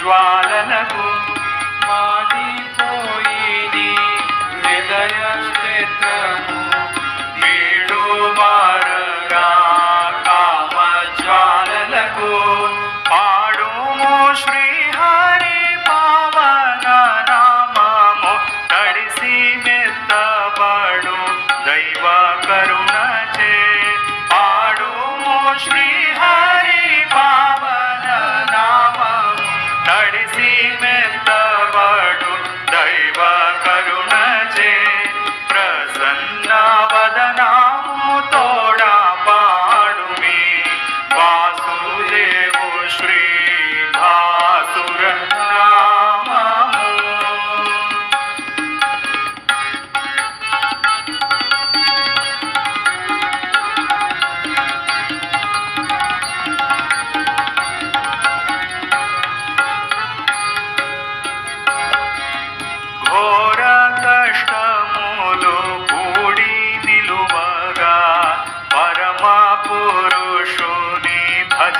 జ్వాలలకు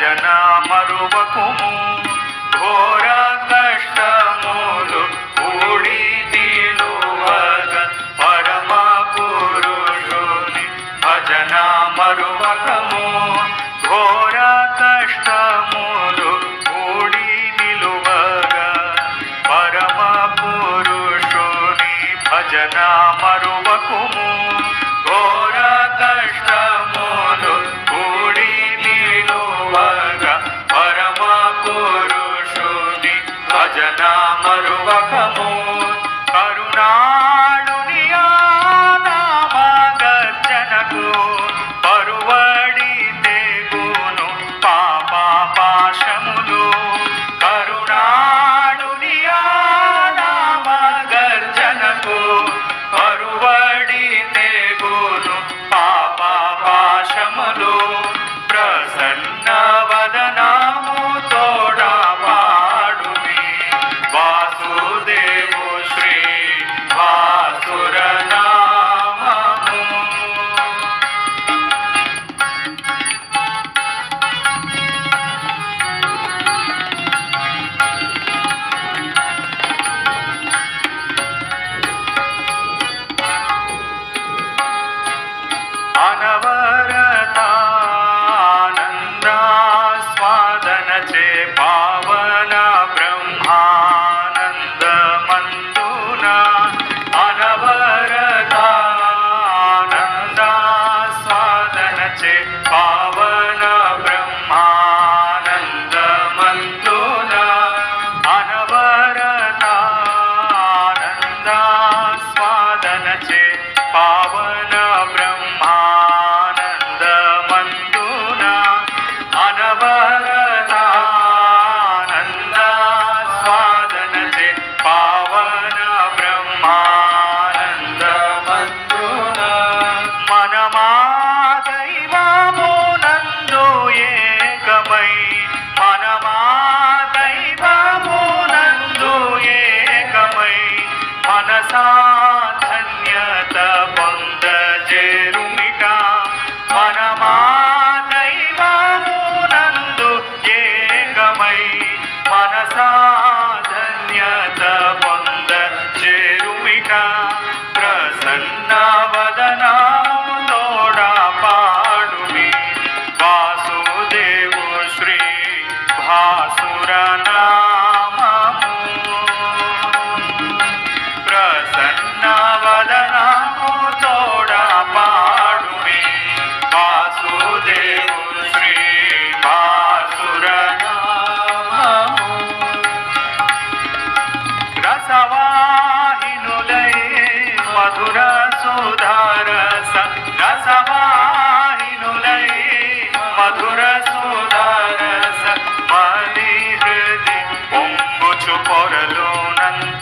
భజన మరువకుము. ఘోర కష్టములు ఊడి తినువగ పరమ పురుషుని భజన మరువకము. ఘోర కష్టములు ఊడి నిలువగ పరమ పురుషుని భజన మరువకుము. amar o vagabundo. पावन పరలోనందు